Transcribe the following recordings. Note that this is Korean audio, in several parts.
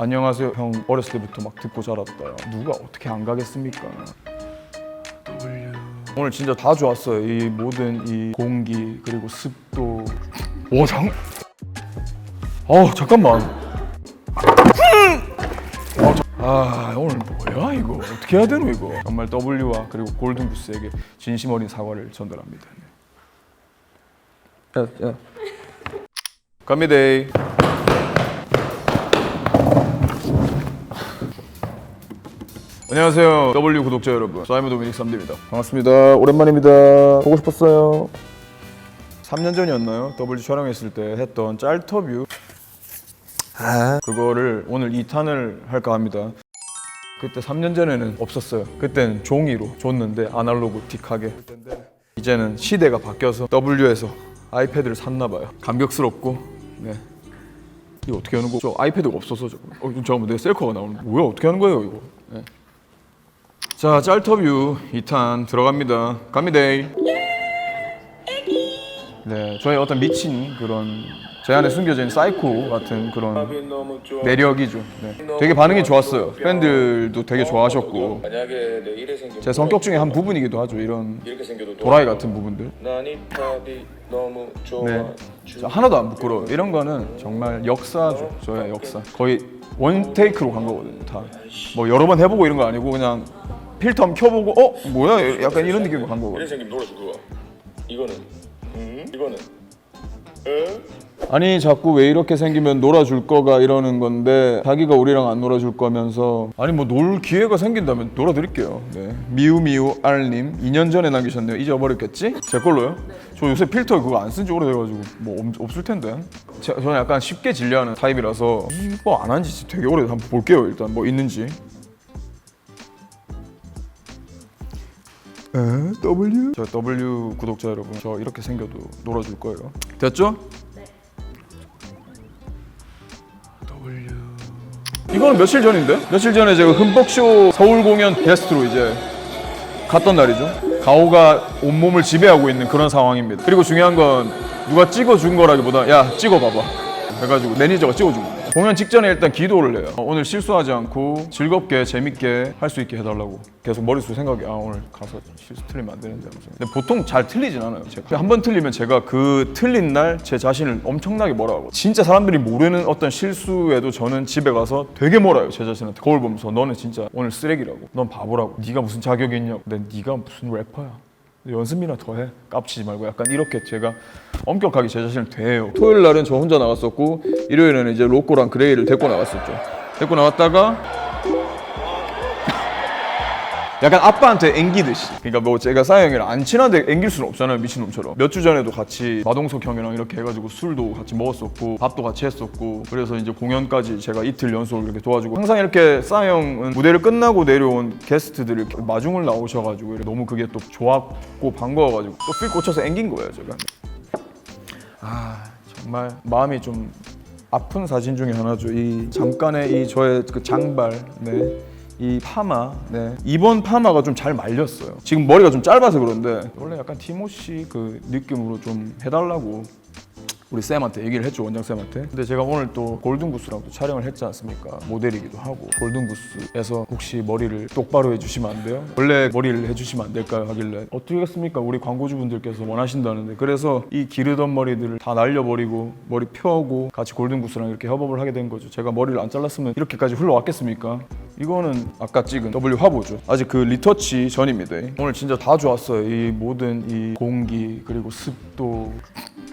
안녕하세요. 형 어렸을 때부터 막 듣고 자랐다 누가 어떻게 안 가겠습니까? 오늘 진짜 다 좋았어요. 이 모든 이 공기 그리고 습도. 와장 어 잠깐만. 아 오늘 뭐야 이거? 어떻게 해야 되노 이거? 정말 W와 그리고 골든부스에게 진심 어린 사과를 전달합니다. 야, 야. 갑니다 안녕하세요 W 구독자 여러분. 사이먼 도미닉 3대입니다. 반갑습니다. 오랜만입니다. 보고 싶었어요. 3년 전이었나요? W 촬영했을 때 했던 짤터뷰. 그거를 오늘 2탄을 할까 합니다. 그때 3년 전에는 없었어요. 그때는 종이로 줬는데 아날로그 틱하게. 이제는 시대가 바뀌어서 W에서 아이패드를 샀나 봐요. 감격스럽고 네. 이거 어떻게 하는 거? 저 아이패드가 없어서 저, 어, 잠깐만 내 셀카가 나오는데 뭐야 어떻게 하는 거예요 이거? 네. 자 짤터뷰 2탄 들어갑니다 갑니다 네 저의 어떤 미친 그런 제 안에 있는 사이코 같은 그런 매력이죠 네. 되게 반응이 좋았어요 팬들도 되게 좋아하셨고 제 성격 중에 한 부분이기도 하죠 이런 도라이 같은 부분들 네. 저 하나도 안 부끄러워. 이런 거는 정말 역사죠. 저의 역사. 거의 원 테이크로 간 거거든요. 다. 뭐 여러 번 해보고 이런 거 아니고 그냥 필터 한번 켜보고 어 뭐야 약간 이런 느낌으로 간 이래 거거든요. 생기면 놀아줄 거야 이거는 음 이거는 응 아니 자꾸 왜 이렇게 생기면 놀아줄 거가 이러는 건데 자기가 우리랑 안 놀아줄 거면서 아니 뭐 놀 기회가 생긴다면 놀아드릴게요. 네. 미우 미우 알님 2년 전에 남기셨네요. 잊어버렸겠지? 제 걸로요? 저 요새 필터 그거 안 쓴 지 오래돼가지고 뭐 없- 없을 텐데. 제, 저는 약간 쉽게 진료하는 타입이라서 이거 안 한지 되게 오래 한번 볼게요 일단 뭐 있는지. 에? W? 저 W 구독자 여러분 저 이렇게 생겨도 놀아줄 거예요. 됐죠? 이거는 며칠 전인데? 며칠 전에 제가 흠뻑쇼 서울 공연 게스트로 이제 갔던 날이죠. 가오가 온몸을 지배하고 있는 그런 상황입니다. 그리고 중요한 건 누가 찍어준 거라기보다 야 찍어봐봐. 해가지고 매니저가 찍어준 거예요. 공연 직전에 일단 기도를 해요. 어, 오늘 실수하지 않고 즐겁게 재밌게 할 수 있게 해달라고. 계속 머릿속 생각이 아 오늘 가서 실수 틀리면 안 되는데 하면서. 근데 보통 잘 틀리진 않아요. 제가. 한 번 틀리면 제가 그 틀린 날 제 자신을 엄청나게 뭐라 하고. 진짜 사람들이 모르는 어떤 실수에도 저는 집에 가서 되게 뭐라요 제 자신한테. 거울 보면서 너는 진짜 오늘 쓰레기라고. 넌 바보라고. 네가 무슨 자격이 있냐고. 근데 네가 무슨 래퍼야 연습이나 더 해. 깝치지 말고 약간 이렇게 제가 엄격하게 제 자신을 대해요. 토요일 날은 저 혼자 나갔었고 일요일에는 이제 로꼬랑 그레이를 데리고 나갔었죠. 데리고 나왔다가 약간 아빠한테 앵기듯이 그러니까 뭐 제가 싸이 형이랑 안 친한데 앵길 수는 없잖아요 미친놈처럼 몇 주 전에도 같이 마동석 형이랑 이렇게 해가지고 술도 같이 먹었었고 밥도 같이 했었고 그래서 이제 공연까지 제가 이틀 연속 이렇게 도와주고 항상 이렇게 싸이 형은 무대를 끝나고 내려온 게스트들을 이렇게 마중을 나오셔가지고 너무 그게 또 좋았고 반가워가지고 또 필 꽂혀서 앵긴 거예요 제가 아 정말 마음이 좀 아픈 사진 중에 하나죠. 이 잠깐의 이 저의 그 장발, 네. 이 파마, 네. 이번 파마가 좀 잘 말렸어요. 지금 머리가 좀 짧아서 그런데 원래 약간 티모시 그 느낌으로 좀 해달라고 우리 쌤한테 얘기를 했죠 원장 쌤한테. 근데 제가 오늘 또 골든부스랑 또 촬영을 했지 않습니까? 모델이기도 하고 골든부스에서 혹시 머리를 똑바로 해주시면 안 돼요? 원래 머리를 해주시면 안 될까요? 하길래 어떻게겠습니까? 우리 광고주분들께서 원하신다는데 그래서 이 기르던 머리들을 다 날려버리고 머리 펴고 같이 골든부스랑 이렇게 협업을 하게 된 거죠. 제가 머리를 안 잘랐으면 이렇게까지 흘러왔겠습니까? 이거는 아까 찍은 W 화보죠. 아직 그 리터치 전입니다. 오늘 진짜 다 좋았어요. 이 모든 이 공기 그리고 습도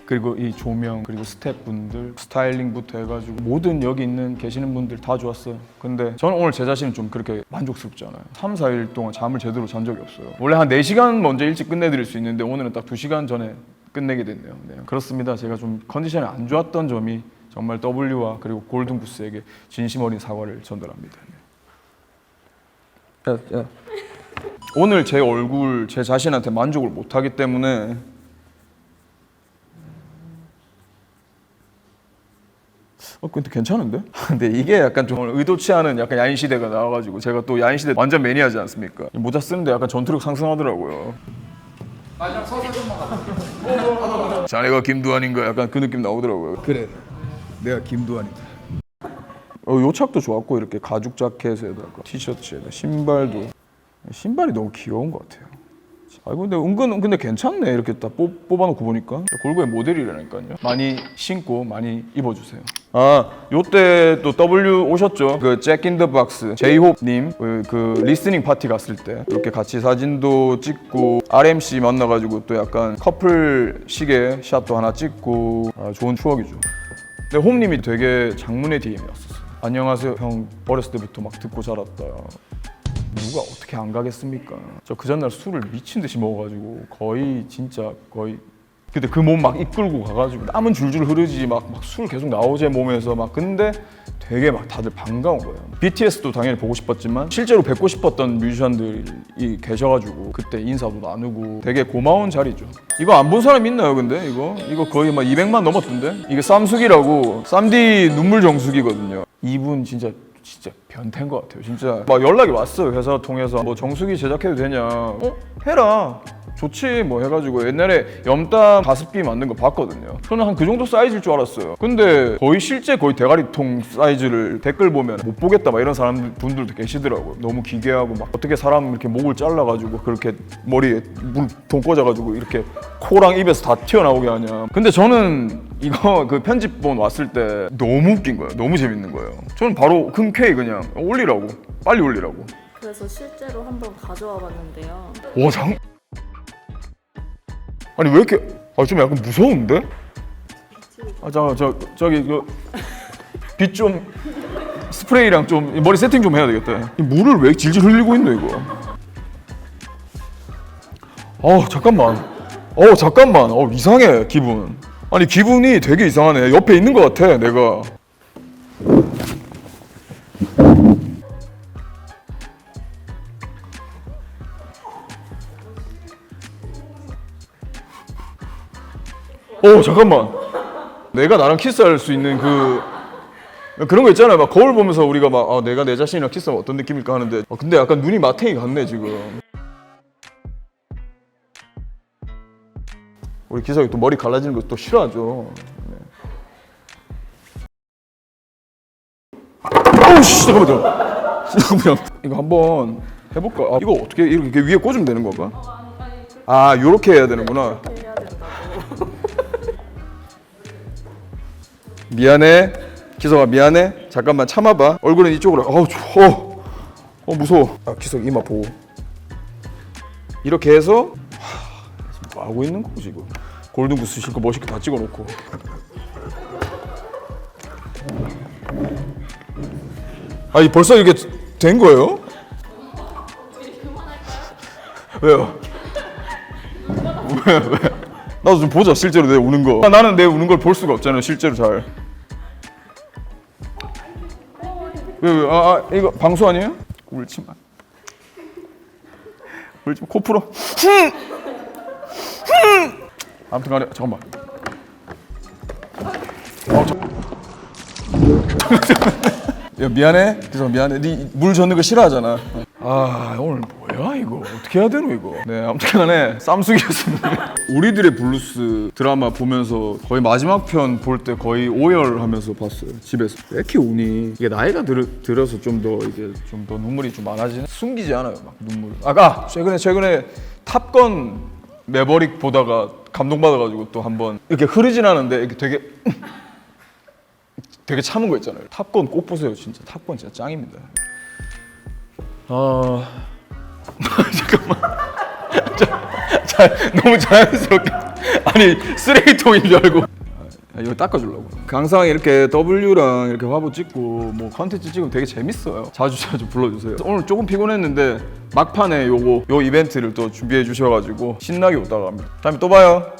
그리고 이 조명 그리고 스태프분들 스타일링부터 해가지고 모든 여기 있는 계시는 분들 다 좋았어요 근데 저는 오늘 제 자신은 좀 그렇게 만족스럽지 않아요 3, 4일 동안 잠을 제대로 잔 적이 없어요 원래 한 4시간 먼저 일찍 끝내드릴 수 있는데 오늘은 딱 2시간 전에 끝내게 됐네요 네, 그렇습니다 제가 좀 컨디션이 안 좋았던 점이 정말 W와 그리고 골든부스에게 진심 어린 사과를 전달합니다 네. 야, 야. 오늘 제 얼굴 제 자신한테 만족을 못하기 때문에 어 근데 괜찮은데? 근데 이게 약간 좀 의도치 않은 약간 야인 시대가 나와가지고 제가 또 야인 시대 완전 매니아지 않습니까? 이 모자 쓰는데 약간 전투력 상승하더라고요. 자네가 김두한인가 약간 그 느낌 나오더라고요. 그래 내가 김두한이다 어, 요 착도 좋았고 이렇게 가죽 자켓에다가 티셔츠에다 신발도 신발이 너무 귀여운 것 같아요. 아 근데 은근 근데 괜찮네 이렇게 딱 뽑, 뽑아놓고 보니까 골고의 모델이라니까요. 많이 신고 많이 입어주세요. 아 요때 또 W 오셨죠? 그 잭인더 박스 제이홉님 그, 그 리스닝 파티 갔을 때 이렇게 같이 사진도 찍고 RMC 만나가지고 또 약간 커플 시계 샷도 하나 찍고 아, 좋은 추억이죠. 근데 홈님이 되게 장문의 DM이 왔었어요. 안녕하세요 형 어렸을 때부터 막 듣고 자랐다. 누가 어떻게 안 가겠습니까? 저 그 전날 술을 미친 듯이 먹어가지고 거의 진짜 거의 그때 그 몸 막 이끌고 가가지고 땀은 줄줄 흐르지 막막술 계속 나오제 몸에서 막 근데 되게 막 다들 반가운 거예요. BTS도 당연히 보고 싶었지만 실제로 뵙고 싶었던 뮤지션들이 계셔가지고 그때 인사도 나누고 되게 고마운 자리죠. 이거 안 본 사람 있나요? 근데 이거 이거 거의 막 200만 넘었던데 이게 쌈숙이라고 쌈디 눈물 정수기거든요. 이분 진짜 진짜 변태인 것 같아요. 진짜 막 연락이 왔어요. 회사 통해서 뭐 정수기 제작해도 되냐? 어 해라. 좋지 뭐 해가지고 옛날에 염땀 가습기 만든 거 봤거든요. 저는 한 그 정도 사이즈일 줄 알았어요. 근데 거의 실제 거의 대가리통 사이즈를 댓글 보면 못 보겠다 막 이런 사람 분들도 계시더라고요. 너무 기괴하고 막 어떻게 사람 이렇게 목을 잘라가지고 그렇게 머리에 물통 꽂아가지고 이렇게 코랑 입에서 다 튀어나오게 하냐. 근데 저는 이거 그 편집본 왔을 때 너무 웃긴 거예요. 너무 재밌는 거예요. 저는 바로 흔쾌히 그냥 올리라고 빨리 올리라고. 그래서 실제로 한번 가져와 봤는데요. 와 장. 아니 왜 이렇게 아 좀 약간 무서운데? 아 잠깐 저 저기 빛좀 스프레이랑 좀 머리 세팅 좀 해야 되겠다. 이 물을 왜 질질 흘리고 있노 이거? 어 잠깐만. 어 잠깐만. 어 이상해 기분. 아니 기분이 되게 이상하네. 옆에 있는 것 같아 내가. 어 잠깐만. 내가 나랑 키스할 수 있는 그 그런 거 있잖아요. 막 거울 보면서 우리가 막 아, 내가 내 자신이랑 키스하면 어떤 느낌일까 하는데. 어, 근데 약간 눈이 마탱이 같네 지금. 우리 기석이 또 머리 갈라지는 거또 싫어하죠. 네. 어우 씨 잠깐만요. 잠깐만요 이거 한번 해볼까? 아, 이거 어떻게 이렇게 위에 꽂으면 되는 건가? 아 요렇게 해야 되는구나 미안해. 기석아 미안해. 잠깐만 참아봐. 얼굴은 이쪽으로. 어우 어, 어 무서워. 아 기석 이마 보고 이렇게 해서 뭐 하고 있는 거고 지금 골든구스 실컷 멋있게 다 찍어놓고. 아니 벌써 이게 된 거예요? 왜요? 왜 왜? 나도 좀 보자 실제로 내 우는 거. 아, 나는 내 우는 걸 볼 수가 없잖아요 실제로 잘. 왜 왜? 아, 아 이거 방수 아니에요? 울지 마. 울지 마. 코 풀어. 아무튼 간에 잠깐만. 어, 저... 야 미안해. 그래서 미안해. 네물 젓는 거 싫어하잖아. 아 어떻게 해야 되노 이거. 네 아무튼간에 쌈숙이었습니다. 우리들의 블루스 드라마 보면서 거의 마지막 편 볼 때 거의 오열하면서 봤어요 집에서. 왜 이렇게 우니? 이게 나이가 들, 들어서 좀 더 이게 좀더 눈물이 좀 많아지는. 숨기지 않아요 막 눈물. 아까 최근에 최근에 탑건 매버릭 보다가 감동받아가지고 또 한번 이렇게 흐르진 않은데 이렇게 되게 되게 참은 거 있잖아요. 탑건 꼭 보세요, 진짜. 탑건 진짜 짱입니다. 아 잠깐만. 자, 자, 너무 자연스럽게 아니 쓰레기통인 줄 알고. 아, 이거 닦아주려고. 강상 이렇게 W랑 이렇게 화보 찍고 뭐 컨텐츠 찍으면 되게 재밌어요. 자주 자주 불러주세요. 오늘 조금 피곤했는데 막판에 요거 요 이벤트를 또 준비해 주셔가지고 신나게 오다가 갑니다. 다음에 또 봐요.